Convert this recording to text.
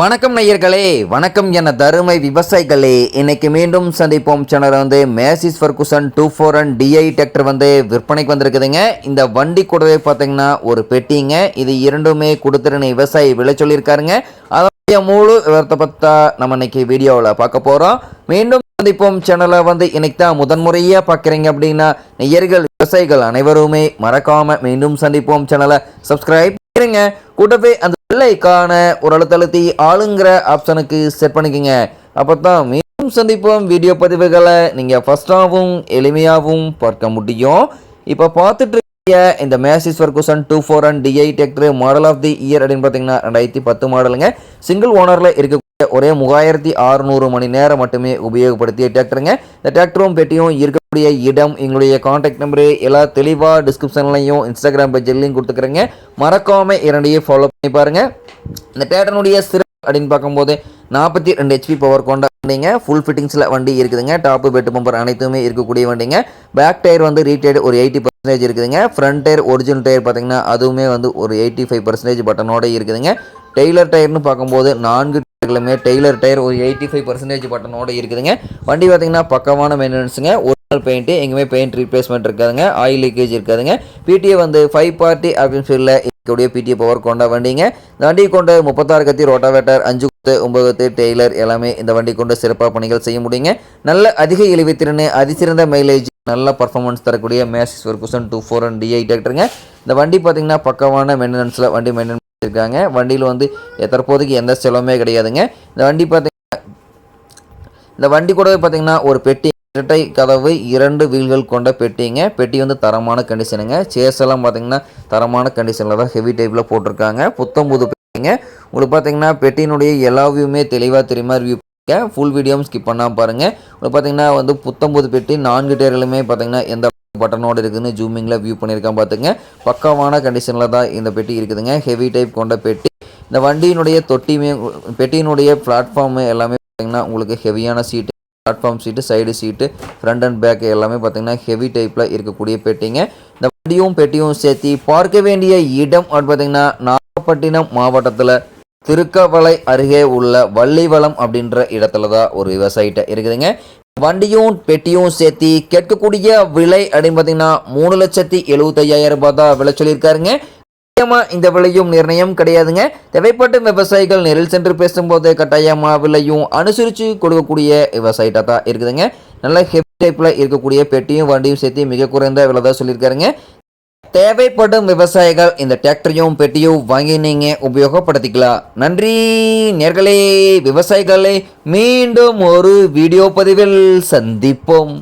வணக்கம் நேயர்களே வணக்கம் என தருமை விவசாயிகளே. இன்னைக்கு மீண்டும் சந்திப்போம். சேனல் வந்து Massey Ferguson two four and DI tractor வந்து விற்பனைக்கு வந்திருக்குதுங்க. இந்த வண்டி கூடவே பார்த்தீங்கன்னா ஒரு பெட்டிங்க. இது இரண்டுமே கொடுத்துருன்னு விவசாயி விலை சொல்லியிருக்காருங்க. அதனுடைய முழு விவரத்தை பார்த்தா நம்ம இன்னைக்கு வீடியோவில் பார்க்க போகிறோம் மீண்டும் சந்திப்போம். சேனலை வந்து இன்னைக்கு தான் முதன்முறையாக பார்க்குறீங்க அப்படின்னா நெய்யர்கள் விவசாயிகள் அனைவருமே மறக்காமல் மீண்டும் சந்திப்போம். சேனலை சப்ஸ்கிரைப் பண்ணுங்க கூடவே அந்த வெள்ளைக்கான ஒரு அழுத்தழுத்தி ஆளுங்கிற ஆப்ஷனுக்கு செட் பண்ணிக்கோங்க. அப்போ தான் மீண்டும் சந்திப்போம் வீடியோ பதிவுகளை. நீங்கள் ஃபஸ்ட்டாகவும் எளிமையாகவும் பார்க்க முடியும். இப்போ பார்த்துட்டு இருக்க இந்த Massey Ferguson two four and DI tractor model of the year அப்படின்னு பார்த்தீங்கன்னா ரெண்டாயிரத்தி பத்து மாடலுங்க சிங்கிள் ஓனரில் இருக்க ஒரே மூவாயிரத்தி அறுநூறு மணி நேரம் மட்டுமே உபயோகப்படுத்திய டிராக்டருங்க. இந்த டிராக்டரும் பெட்டியும் இருக்கக்கூடிய இடம் எங்களுடைய காண்டாக்ட் நம்பரு எல்லா தெளிவாக டிஸ்கிரிப்ஷன்லையும் இன்ஸ்டாகிராம் பேஜ்லையும் கொடுத்துக்கிறேங்க. மறக்காமல் இரண்டையும் ஃபாலோ பண்ணி பாருங்கள் இந்த டிராக்டருடைய சிறப்பு அப்படின்னு பார்க்கும்போது நாற்பத்தி ரெண்டு ஹெச்பி பவர் கொண்ட வண்டிங்க. ஃபுல் ஃபிட்டிங்ஸில் வண்டி இருக்குதுங்க. டாப்பு பெட்டு பம்பர் அனைத்துமே இருக்கக்கூடிய வண்டிங்க. பேக் டயர் வந்து ரீடைடு ஒரு எயிட்டி பர்சன்டேஜ் இருக்குதுங்க. ஃப்ரண்ட் டயர் ஒரிஜினல் டயர் பார்த்தீங்கன்னா அதுவுமே வந்து ஒரு எயிட்டி ஃபைவ் பர்சன்டேஜ் பட்டனோட இருக்குதுங்க. டெய்லர் டயர்னு பார்க்கும்போது நான்கு டயர்களுமே டெய்லர் டயர் ஒரு எயிட்டி ஃபைவ் பர்சன்டேஜ் பட்டனோட இருக்குதுங்க. வண்டி பார்த்தீங்கன்னா பக்கமான மெயின்டெனன்ஸுங்க ஒரிஜினல் பெயிண்ட்டு எங்கேயுமே பெயிண்ட் ரீப்ளேஸ்மெண்ட் இருக்காதுங்க. ஆயில் லீக்கேஜ் இருக்காதுங்க. பிடிஏ வந்து ஃபைவ் பார்ட்டி அப்படின்னு சொல்லி இருக்கக்கூடிய பிடிஏ பவர் கொண்ட வண்டிங்க. இந்த வண்டியை கொண்டு முப்பத்தாறு கத்தி ரோட்டாவேட்டர் அஞ்சு குத்து ஒன்பது டெய்லர் எல்லாமே இந்த வண்டி கொண்டு சிறப்பாக பணிகள் செய்ய முடியுங்க. நல்ல அதிக இழிவுத்திறன் அதிசிறந்த மைலேஜ் நல்ல பர்ஃபார்மன்ஸ் தரக்கூடிய மேசிஸ் ஒரு Kusan two four and DI டிராக்டருங்க இந்த வண்டி பார்த்தீங்கன்னா பக்கமான மெயின்டெனன்ஸில் வண்டி மெயின்டெனன்ஸ் இருக்காங்க வண்டியில் வந்து தற்போதைக்கு எந்த செலவுமே கிடையாதுங்க. இந்த வண்டி பார்த்தீங்கன்னா இந்த வண்டி கூடவே பார்த்தீங்கன்னா ஒரு பெட்டி இரட்டை கதவு இரண்டு வீல்கள் கொண்ட பெட்டிங்க. பெட்டி வந்து தரமான கண்டிஷனுங்க சேர்ஸ் எல்லாம் பார்த்தீங்கன்னா தரமான கண்டிஷனில் தான் ஹெவி டைப்பில் போட்டிருக்காங்க. புத்தம் புது பெட்டிங்க. உங்களுக்கு பார்த்தீங்கன்னா பெட்டியினுடைய எல்லா வியூமே தெளிவாக தெரியுமா வியூ ஃபுல் வீடியோவும் ஸ்கிப் பண்ணால் பாருங்கள் உங்களுக்கு பார்த்தீங்கன்னா வந்து புத்தம்புது பெட்டி நான்கு டேர்களுமே பார்த்தீங்கன்னா எந்த பட்டனோடு இருக்குதுன்னு ஜூமிங்கில் வியூ பண்ணியிருக்கான் பார்த்துங்க. பக்காவான கண்டிஷனில் தான் இந்த பெட்டி இருக்குதுங்க. ஹெவி டைப் கொண்ட பெட்டி. இந்த வண்டியினுடைய தொட்டியுமே பெட்டியினுடைய பிளாட்ஃபார்மு எல்லாமே பார்த்தீங்கன்னா உங்களுக்கு ஹெவியான seat platform seat side seat front and back எல்லாமே பார்த்தீங்கன்னா ஹெவி டைப்பில் இருக்கக்கூடிய பெட்டிங்க. இந்த வண்டியும் பெட்டியும் சேர்த்து பார்க்க வேண்டிய இடம் அப்படின்னு பார்த்தீங்கன்னா நாகப்பட்டினம் மாவட்டத்தில் திருக்கவலை அருகே உள்ள வள்ளிவளம் அப்படின்ற இடத்துல தான் ஒரு விவசாயிட்ட இருக்குதுங்க. வண்டியும் பெட்டியும் சேர்த்து கேட்கக்கூடிய விலை அப்படின்னு பார்த்தீங்கன்னா மூணு லட்சத்தி எழுபத்தையாயிரம் ரூபாய் தான் விலை சொல்லியிருக்காருங்க. நிச்சயமா இந்த விலையும் நிர்ணயம் கிடையாதுங்க. தேவைப்பட்ட விவசாயிகள் நேரில் சென்று பேசும்போது கட்டாயமா விலையும் அனுசரித்து கொடுக்கக்கூடிய விவசாயிட்டா தான் இருக்குதுங்க. நல்ல ஹெவி டைப்பில் இருக்கக்கூடிய பெட்டியும் வண்டியும் சேர்த்து மிக குறைந்த விலை தான் சொல்லியிருக்காருங்க. தேவைப்படும் விவசாயிகள் இந்த டிராக்டரையும் பெட்டியும் வாங்கி நீங்க உபயோகப்படுத்திக்கலாம் நன்றி நேர்களே. விவசாயிகளை மீண்டும் ஒரு வீடியோ பதிவில் சந்திப்போம்.